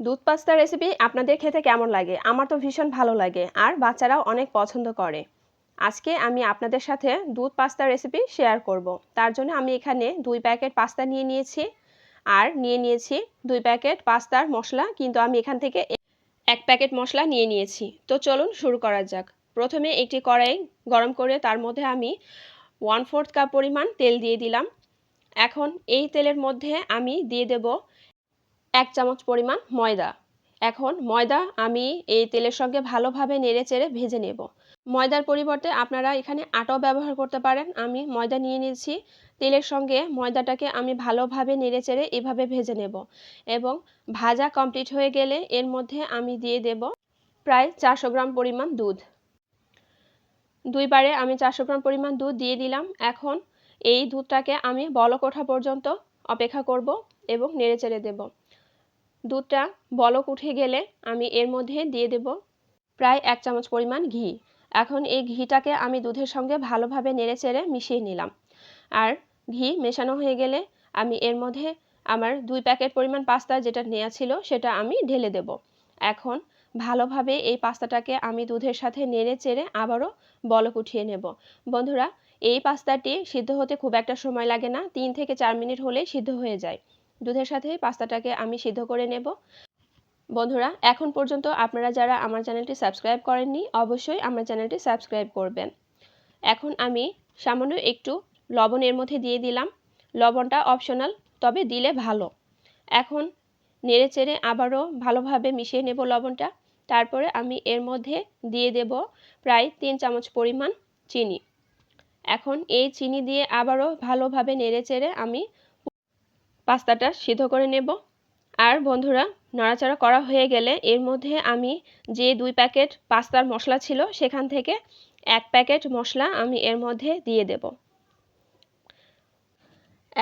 দুধ pasta recipe আপনাদের খেতে কেমন লাগে? আমার তো ভীষণ ভালো লাগে, আর বাচ্চারাও অনেক পছন্দ করে। আজকে আমি আপনাদের সাথে দুধ পাস্তা রেসিপি শেয়ার করব। তার জন্য আমি এখানে দুই প্যাকেট পাস্তা নিয়ে নিয়েছি, আর নিয়ে নিয়েছি দুই প্যাকেট পাস্তার মশলা, কিন্তু আমি এখান থেকে এক প্যাকেট মশলা নিয়ে নিয়েছি। তো চলুন শুরু করা যাক। প্রথমে একটি কড়াই গরম করে তার মধ্যে আমি ওয়ান ফোর্থ কাপ পরিমাণ তেল দিয়ে দিলাম। এখন এই তেলের মধ্যে আমি দিয়ে দেব এক চামচ পরিমাণ ময়দা। এখন ময়দা আমি এই তেলের সঙ্গে ভালোভাবে নেড়ে চেড়ে ভেজে নেব। ময়দার পরিবর্তে আপনারা এখানে আটাও ব্যবহার করতে পারেন। আমি ময়দা নিয়ে নিয়েছি। তেলের সঙ্গে ময়দাটাকে আমি ভালোভাবে নেড়ে চেড়ে এভাবে ভেজে নেব এবং ভাজা কমপ্লিট হয়ে গেলে এর মধ্যে আমি দিয়ে দেব প্রায় চারশো গ্রাম পরিমাণ দুধ। দুইবারে আমি চারশো গ্রাম পরিমাণ দুধ দিয়ে দিলাম। এখন এই দুধটাকে আমি বলকোঠা পর্যন্ত অপেক্ষা করব এবং নেড়ে চেড়ে দেব। দুধটা বলক উঠে গেলে আমি এর মধ্যে দিয়ে দেব প্রায় এক চামচ পরিমাণ ঘি। এখন এই ঘিটাকে আমি দুধের সঙ্গে ভালোভাবে নেড়ে চেড়ে মিশিয়ে নিলাম। আর ঘি মেশানো হয়ে গেলে আমি এর মধ্যে আমার দুই প্যাকেট পরিমাণ পাস্তা যেটা নেওয়া ছিল সেটা আমি ঢেলে দেব। এখন ভালোভাবে এই পাস্তাটাকে আমি দুধের সাথে নেড়ে চেড়ে আবারও বলক উঠিয়ে নেব। বন্ধুরা, এই পাস্তাটি সিদ্ধ হতে খুব একটা সময় লাগে না। তিন থেকে চার মিনিট হলেই সিদ্ধ হয়ে যায়। দুধের সাথে পাস্তাটাকে আমি সিদ্ধ করে নেব। বন্ধুরা, এখন পর্যন্ত আপনারা যারা আমার চ্যানেলটি সাবস্ক্রাইব করেননি, অবশ্যই আমার চ্যানেলটি সাবস্ক্রাইব করবেন। এখন আমি সামান্য একটু লবণ এর মধ্যে দিয়ে দিলাম। লবণটা অপশনাল তবে দিলে ভালো। এখন নেড়ে চেড়ে আবারও ভালোভাবে মিশিয়ে নেব লবণটা। তারপরে আমি এর মধ্যে দিয়ে দেব প্রায় তিন চামচ পরিমাণ চিনি। এখন এই চিনি দিয়ে আবারও ভালোভাবে নেড়ে চেড়ে আমি পাস্তাটা সিদ্ধ করে নেব। আর বন্ধুরা, নাড়াচাড়া করা হয়ে গেলে এর মধ্যে আমি যে দুই প্যাকেট পাস্তার মশলা ছিল সেখান থেকে এক প্যাকেট মশলা আমি এর মধ্যে দিয়ে দেব।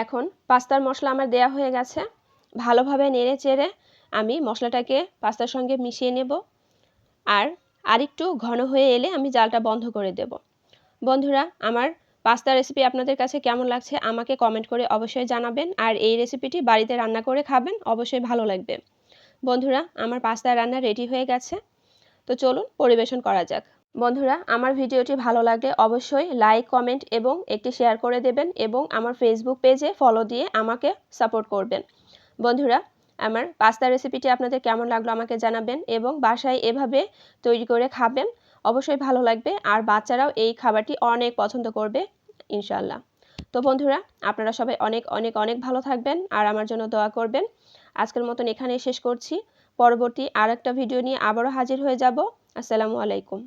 এখন পাস্তার মশলা আমার দেয়া হয়ে গেছে। ভালোভাবে নেড়ে চেড়ে আমি মশলাটাকে পাস্তার সঙ্গে মিশিয়ে নেব। আর আরেকটু ঘন হয়ে এলে আমি জালটা বন্ধ করে দেব। বন্ধুরা, আমার পাস্তা রেসিপি আপনাদের কাছে কেমন লাগছে আমাকে কমেন্ট করে অবশ্যই জানাবেন। আর এই রেসিপিটি বাড়িতে রান্না করে খাবেন, অবশ্যই ভালো লাগবে। বন্ধুরা, আমার পাস্তা রান্না রেডি হয়ে গেছে। তো চলুন পরিবেশন করা যাক। বন্ধুরা, আমার ভিডিওটি ভালো লাগলে অবশ্যই লাইক কমেন্ট এবং একটি শেয়ার করে দেবেন এবং আমার ফেসবুক পেজে ফলো দিয়ে আমাকে সাপোর্ট করবেন। বন্ধুরা, আমার পাস্তা রেসিপিটি আপনাদের কেমন লাগল আমাকে জানাবেন এবং বাসায় এভাবে তৈরি করে খাবেন। অবশ্যই ভালো লাগবে। আর বাচ্চারাও এই খাবারটি অনেক পছন্দ করবে ইনশাল্লাহ তো বন্ধুরা, আপনারা সবাই অনেক অনেক অনেক ভালো থাকবেন আর আমার জন্য দোয়া করবেন। আজকের মতন এখানেই শেষ করছি। পরবর্তী আর একটা ভিডিও নিয়ে আবারও হাজির হয়ে যাব। আসসালামু আলাইকুম।